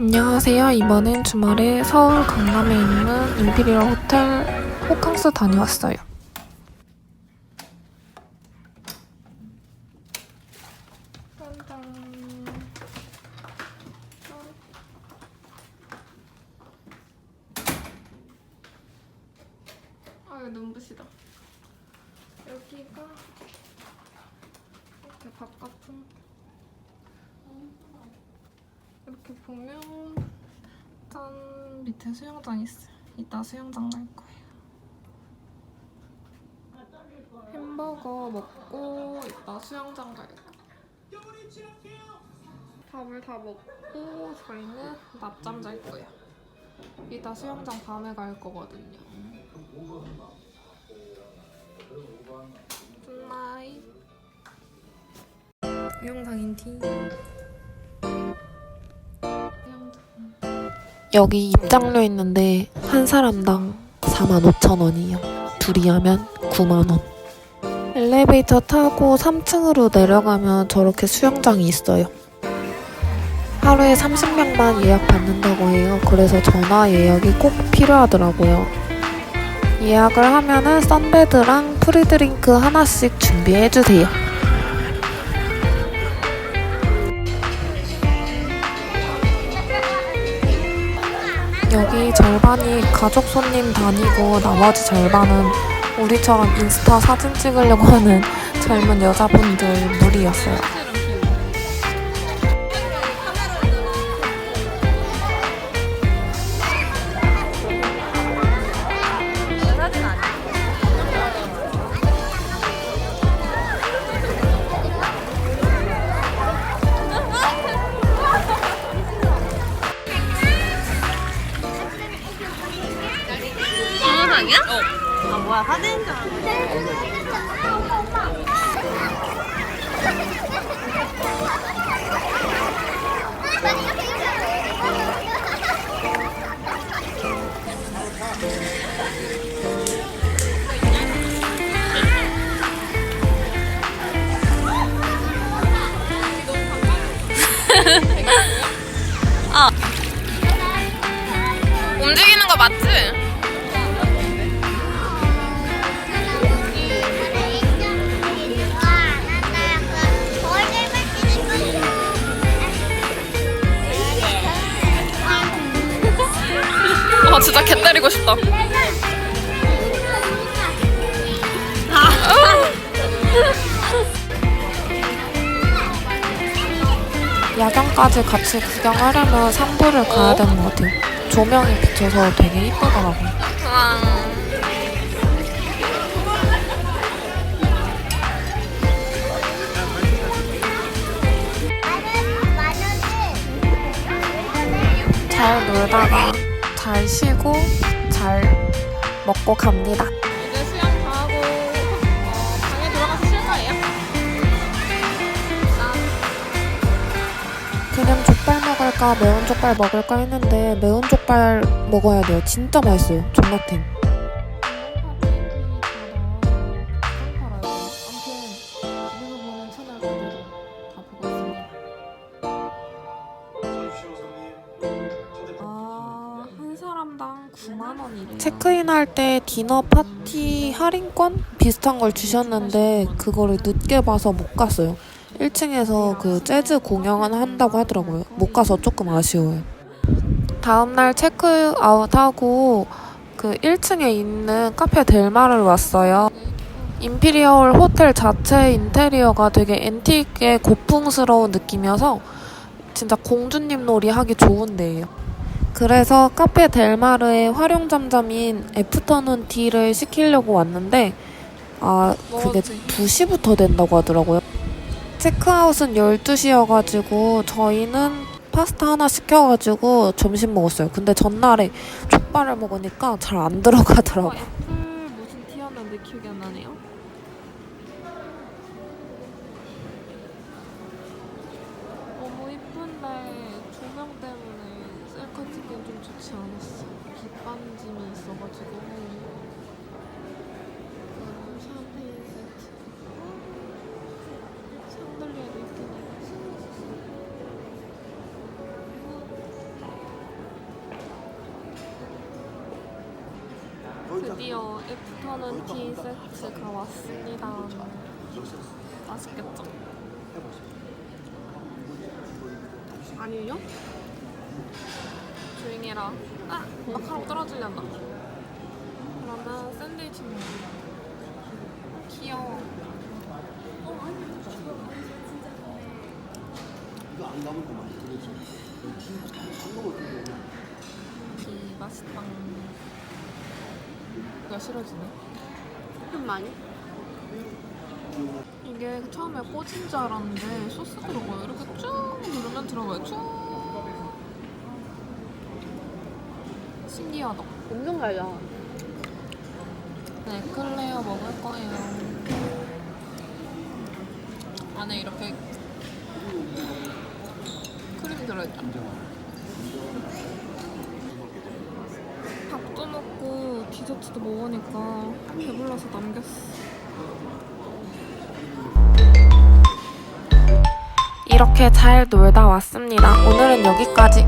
안녕하세요. 이번엔 주말에 서울 강남에 있는 임피리얼 호텔 호캉스 다녀왔어요. 아, 눈부시다. 여기가 이렇게 바깥은 이렇게 보면 짠 밑에 수영장 있어요. 이따 수영장 갈 거예요. 햄버거 먹고 이따 수영장 갈 거예요. 밥을 다 먹고 저희는 낮잠 잘 거예요. 이따 수영장 밤에 갈 거거든요. 굿나잇. 수영장인 티. 여기 입장료 있는데 한 사람당 45,000원이요. 둘이 하면 9만원. 엘리베이터 타고 3층으로 내려가면 저렇게 수영장이 있어요. 하루에 30명만 예약 받는다고 해요. 그래서 전화 예약이 꼭 필요하더라고요. 예약을 하면은 선베드랑 프리드링크 하나씩 준비해주세요. 여기 절반이 가족 손님 다니고 나머지 절반은 우리처럼 인스타 사진 찍으려고 하는 젊은 여자분들 무리였어요. 어. 아. 아. 움직이는 거 맞지? 진짜 개 때리고 싶다. 야경까지 같이 구경하려면 상부를 가야 되는 것 같아요. 조명이 비쳐서 되게 이쁘더라고요. 우와. 잘 놀다가 잘 쉬고 잘 먹고 갑니다. 이제 수영 다 하고 어, 방에 들어가서 쉴 거예요? 그냥 족발 먹을까 매운 족발 먹을까 했는데 매운 족발 먹어야 돼요. 진짜 맛있어요. 존맛탱. 체크인 할 때 디너 파티 할인권 비슷한 걸 주셨는데 그거를 늦게 봐서 못 갔어요. 1층에서 그 재즈 공연을 한다고 하더라고요. 못 가서 조금 아쉬워요. 다음날 체크아웃하고 그 1층에 있는 카페 델마를 왔어요. 임피리얼 호텔 자체 인테리어가 되게 앤틱에 고풍스러운 느낌이어서 진짜 공주님 놀이 하기 좋은 데예요. 그래서 카페 델마르의 활용점점인 애프터눈 티를 시키려고 왔는데 아 그게 2시부터 된다고 하더라고요. 체크아웃은 12시여가지고 저희는 파스타 하나 시켜가지고 점심 먹었어요. 근데 전날에 족발을 먹으니까 잘 안 들어가더라고요. 애플 무슨 티였는데 기억이 안 나네요. 너무 이쁜데 조명 때문에 색 같은 건 좀 좋지 않았어. 빗반짐이 있어가지고. 나는 샴페인 세트. 샹들리에도 있긴 해. 드디어 애프터는 티 세트가 왔습니다. 맛있겠죠? 아니요? 조용히 해라. 아! 마카롱 떨어지려나. 그러면 샌드위치 먹어. 귀여워. 이 맛있다. 야 싫어지네. 좀 많이? 이게 처음에 꽂은 줄 알았는데 소스 들어가요. 이렇게 쭉 누르면 들어가요. 쭉. 신기하다. 엄청 달다. 네, 클레어 먹을 거예요. 안에 이렇게 크림 들어있다. 밥도 먹고 디저트도 먹으니까 배불러서 남겼어. 이렇게 잘 놀다 왔습니다. 오늘은 여기까지.